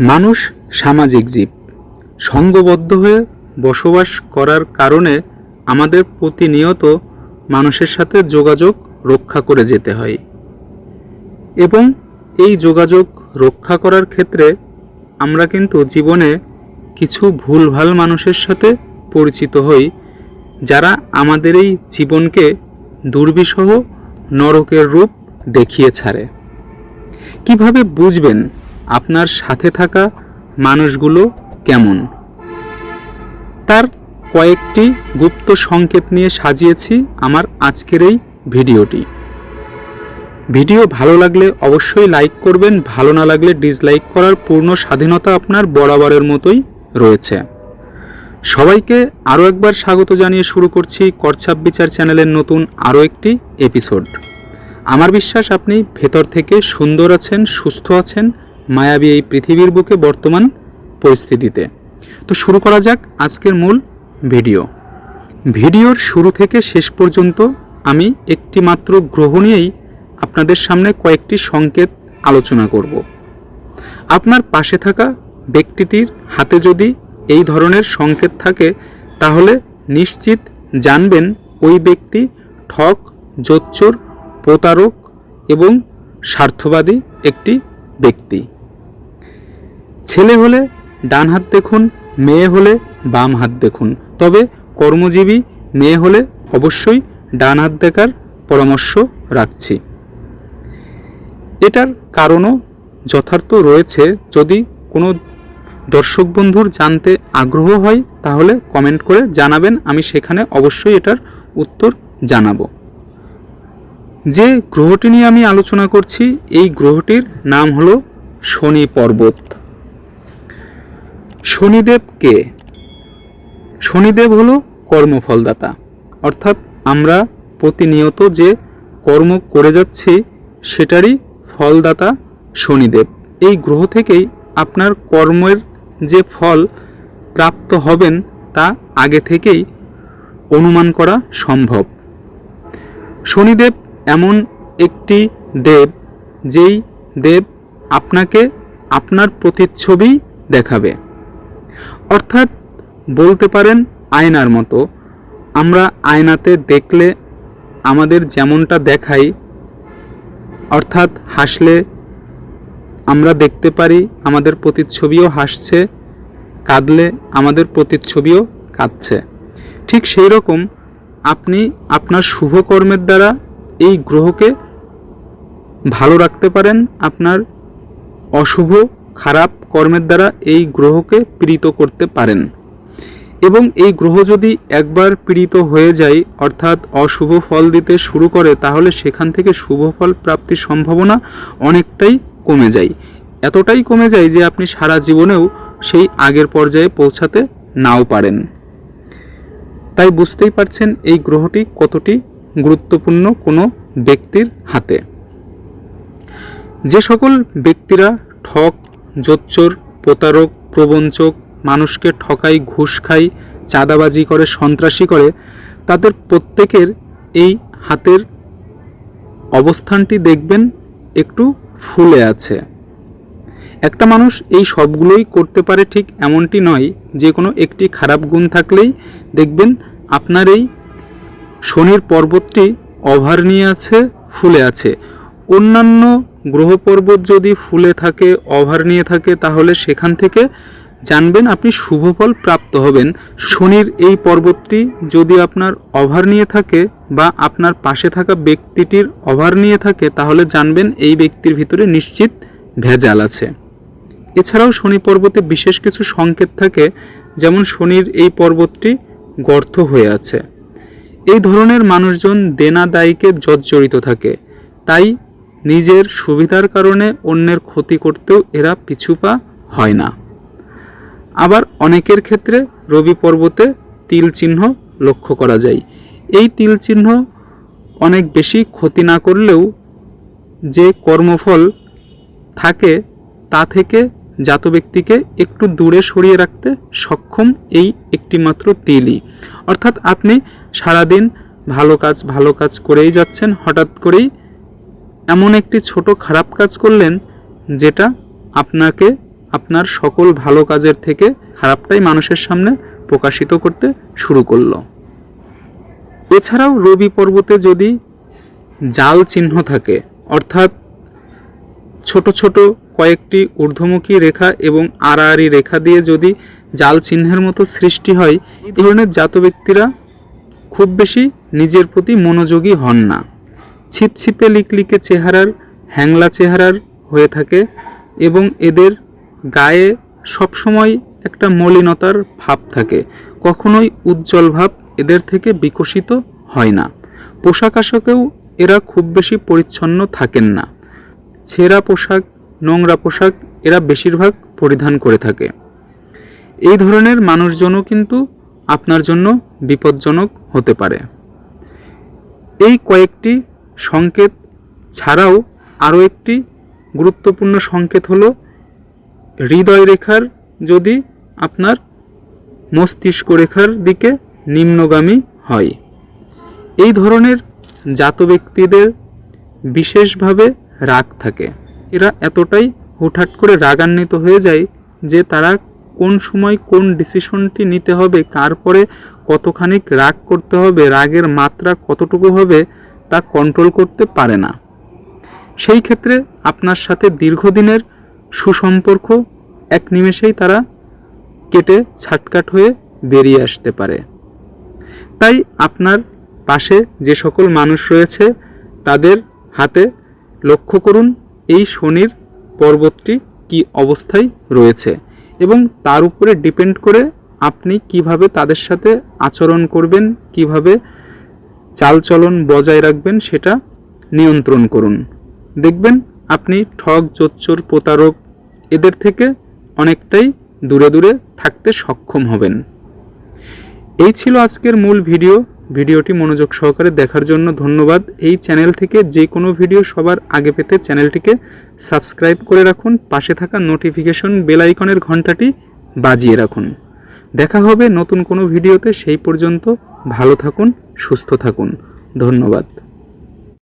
মানুষ সামাজিক জীব। সঙ্গবদ্ধ হয়ে বসবাস করার কারণে আমাদের প্রতিনিয়ত মানুষের সাথে যোগাযোগ রক্ষা করে যেতে হয়। এবং এই যোগাযোগ রক্ষা করার ক্ষেত্রে আমরা কিন্তু জীবনে কিছু ভুলভাল মানুষের সাথে পরিচিত হই, যারা আমাদের এই জীবনকে দুর্বিষহ নরকের রূপ দেখিয়ে ছাড়ে। কীভাবে বুঝবেন আপনার সাথে থাকা মানুষগুলো কেমন? তার কয়েকটি গুপ্ত সংকেত নিয়ে সাজিয়েছি আমার আজকের এই ভিডিওটি। ভিডিও ভালো লাগলে অবশ্যই লাইক করবেন, ভালো না লাগলে ডিসলাইক করার পূর্ণ স্বাধীনতা আপনার বরাবরের মতোই রয়েছে। সবাইকে আরও একবার স্বাগত জানিয়ে শুরু করছি করছাপ বিচার চ্যানেলের নতুন আরও একটি এপিসোড। আমার বিশ্বাস আপনি ভেতর থেকে সুন্দর আছেন, সুস্থ আছেন মায়াবী এই পৃথিবীর বুকে বর্তমান পরিস্থিতিতে। তো শুরু করা যাক আজকের মূল ভিডিও। ভিডিওর শুরু থেকে শেষ পর্যন্ত আমি একটি মাত্র গ্রহ নিয়েই আপনাদের সামনে কয়েকটি সংকেত আলোচনা করব। আপনার পাশে থাকা ব্যক্তিটির হাতে যদি এই ধরনের সংকেত থাকে, তাহলে নিশ্চিত জানবেন ওই ব্যক্তি ঠক, জোচ্চোর, প্রতারক এবং স্বার্থবাদী একটি ব্যক্তি। ছেলে হলে ডান হাত দেখুন, মেয়ে হলে বাম হাত দেখুন। তবে কর্মজীবী মেয়ে হলে অবশ্যই ডান হাত দেখার পরামর্শ রাখছি। এটার কারণও যথার্থ রয়েছে। যদি কোনো দর্শক বন্ধুর জানতে আগ্রহ হয়, তাহলে কমেন্ট করে জানাবেন। আমি সেখানে অবশ্যই এটার উত্তর জানাব। যে গ্রহটি নিয়ে আমি আলোচনা করছি, এই গ্রহটির নাম হলো শনি পর্বত। শনিদেব কে? শনিদেব হলো কর্মফলদাতা। অর্থাৎ আমরা প্রতিনিয়ত যে কর্ম করে যাচ্ছি, সেটারই ফলদাতা শনিদেব। এই গ্রহ থেকেই আপনার কর্মের যে ফল প্রাপ্ত হবেন, তা আগে থেকেই অনুমান করা সম্ভব। শনিদেব এমন একটি দেব, যেই দেব আপনাকে আপনার প্রতিচ্ছবি দেখাবে। অর্থাৎ বলতে পারেন আয়নার মতো। আমরা আয়নাতে দেখলে আমাদের যেমনটা দেখাই, অর্থাৎ হাসলে আমরা দেখতে পারি আমাদের প্রতিচ্ছবিও হাসছে, কাঁদলে আমাদের প্রতিচ্ছবিও কাঁদছে। ঠিক সেই রকম আপনি আপনার শুভ কর্মের দ্বারা এই গ্রহকে ভালো রাখতে পারেন, আপনার অশুভ, খারাপ কর্মের দ্বারা এই গ্রহকে পীড়িত করতে পারেন। এবং এই গ্রহ যদি একবার পীড়িত হয়ে যায়, অর্থাৎ অশুভ ফল দিতে শুরু করে, তাহলে সেখান থেকে শুভ ফল প্রাপ্তির সম্ভাবনা অনেকটাই কমে যায়। এতটাই কমে যায় যে আপনি সারা জীবনেও সেই আগের পর্যায়ে পৌঁছাতে নাও পারেন। তাই বুঝতেই পারছেন এই গ্রহটি কতটি গুরুত্বপূর্ণ কোনো ব্যক্তির হাতে। যে সকল ব্যক্তিরা ঠক জোচ্চোর, প্রতারক, প্রবঞ্চক, মানুষকে ঠকাই, ঘুষ খায় চাঁদাবাজি করে, সন্ত্রাসী করে, তাদের প্রত্যেকের এই হাতের অবস্থানটি দেখবেন একটু ফুলে আছে। একটা মানুষ এই সবগুলোই করতে পারে ঠিক এমনটি নয়, যে কোনো একটি খারাপ গুণ থাকলেই দেখবেন আপনার এই শনির পর্বতটি অভার নিয়ে আছে, ফুলে আছে। অন্যান্য গ্রহ পর্বত যদি ফুলে থাকে, অভার নিয়ে থাকে, তাহলে সেখান থেকে জানবেন আপনি শুভফল প্রাপ্ত হবেন। শনির এই পর্বতটি যদি আপনার অভার নিয়ে থাকে বা আপনার পাশে থাকা ব্যক্তিটির অভার নিয়ে থাকে, তাহলে জানবেন এই ব্যক্তির ভিতরে নিশ্চিত ভেজাল আছে। এছাড়াও শনি পর্বতে বিশেষ কিছু সংকেত থাকে, যেমন শনির এই পর্বতটি গর্ত হয়ে আছে। এই ধরনের মানুষজন দেনা দায়ীকে জর্জরিত থাকে। তাই নিজের সুবিধার কারণে অন্যের ক্ষতি করতেও এরা পিছুপা হয় না। আবার অনেকের ক্ষেত্রে রবি পর্বতে তিল চিহ্ন লক্ষ্য করা যায়। এই তিল চিহ্ন অনেক বেশি ক্ষতি না করলেও যে কর্মফল থাকে তা থেকে জাত ব্যক্তিকে একটু দূরে সরিয়ে রাখতে সক্ষম এই একটিমাত্র তিলই। অর্থাৎ আপনি সারাদিন ভালো কাজ ভালো কাজ করেই যাচ্ছেন, হঠাৎ করেই এমন একটি ছোট খারাপ কাজ করলেন যেটা আপনাকে আপনার সকল ভালো কাজের থেকে খারাপটাই মানুষের সামনে প্রকাশিত করতে শুরু করল। এছাড়াও রবি পর্বতে যদি জাল চিহ্ন থাকে, অর্থাৎ ছোট ছোট কয়েকটি ঊর্ধ্বমুখী রেখা এবং আড়াআড়ি রেখা দিয়ে যদি জাল চিহ্নের মতো সৃষ্টি হয়, এই ধরনের জাত ব্যক্তিরা খুব বেশি নিজের প্রতি মনোযোগী হন না। ছিপছিপে লিকলিকে চেহারার হ্যাংলা চেহারার হয়ে থাকে এবং এদের গায়ে সবসময় একটা মলিনতার ভাব থাকে। কখনোই উজ্জ্বল ভাব এদের থেকে বিকশিত হয় না। পোশাক আশাকেও এরা খুব বেশি পরিচ্ছন্ন থাকেন না। ছেঁড়া পোশাক, নোংরা পোশাক এরা বেশিরভাগ পরিধান করে থাকে। এই ধরনের মানুষজনও কিন্তু আপনার জন্য বিপজ্জনক হতে পারে। এই কয়েকটি সংকেত ছাড়াও আরও একটি গুরুত্বপূর্ণ সংকেত হলো হৃদয় রেখার যদি আপনার মস্তিষ্ক রেখার দিকে নিম্নগামী হয়। এই ধরনের জাত ব্যক্তিদের বিশেষভাবে রাগ থাকে। এরা এতটাই হুটহাট করে রাগান্বিত হয়ে যায় যে তারা কোন সময় কোন ডিসিশনটি নিতে হবে, কার পরে কতখানি রাগ করতে হবে, রাগের মাত্রা কতটুকু হবে তা কন্ট্রোল করতে পারে না। সেই ক্ষেত্রে আপনার সাথে দীর্ঘদিনের সুসম্পর্ক এক নিমেষেই তারা কেটে ছাটকাট হয়ে বেরিয়ে আসতে পারে। তাই আপনার পাশে যে সকল মানুষ রয়েছে, তাদের হাতে লক্ষ্য করুন এই শনির পর্বতটি কি অবস্থায় রয়েছে এবং তার উপরে ডিপেন্ড করে আপনি কীভাবে তাদের সাথে আচরণ করবেন, কীভাবে চালচলন বজায় রাখবেন, সেটা নিয়ন্ত্রণ করুন। দেখবেন আপনি ঠগ, জোচ্চোর, প্রতারক, এদের থেকে অনেকটাই দূরে দূরে থাকতে সক্ষম হবেন। এই ছিল আজকের মূল ভিডিও। ভিডিওটি মনোযোগ সহকারে দেখার জন্য ধন্যবাদ। এই চ্যানেল থেকে যে কোনো ভিডিও সবার আগে পেতে চ্যানেলটিকে সাবস্ক্রাইব করে রাখুন। পাশে থাকা নোটিফিকেশন বেল আইকনের ঘন্টাটি বাজিয়ে রাখুন। দেখা হবে নতুন কোনো ভিডিওতে। সেই পর্যন্ত ভালো থাকুন। সুস্থ থাকুন। ধন্যবাদ।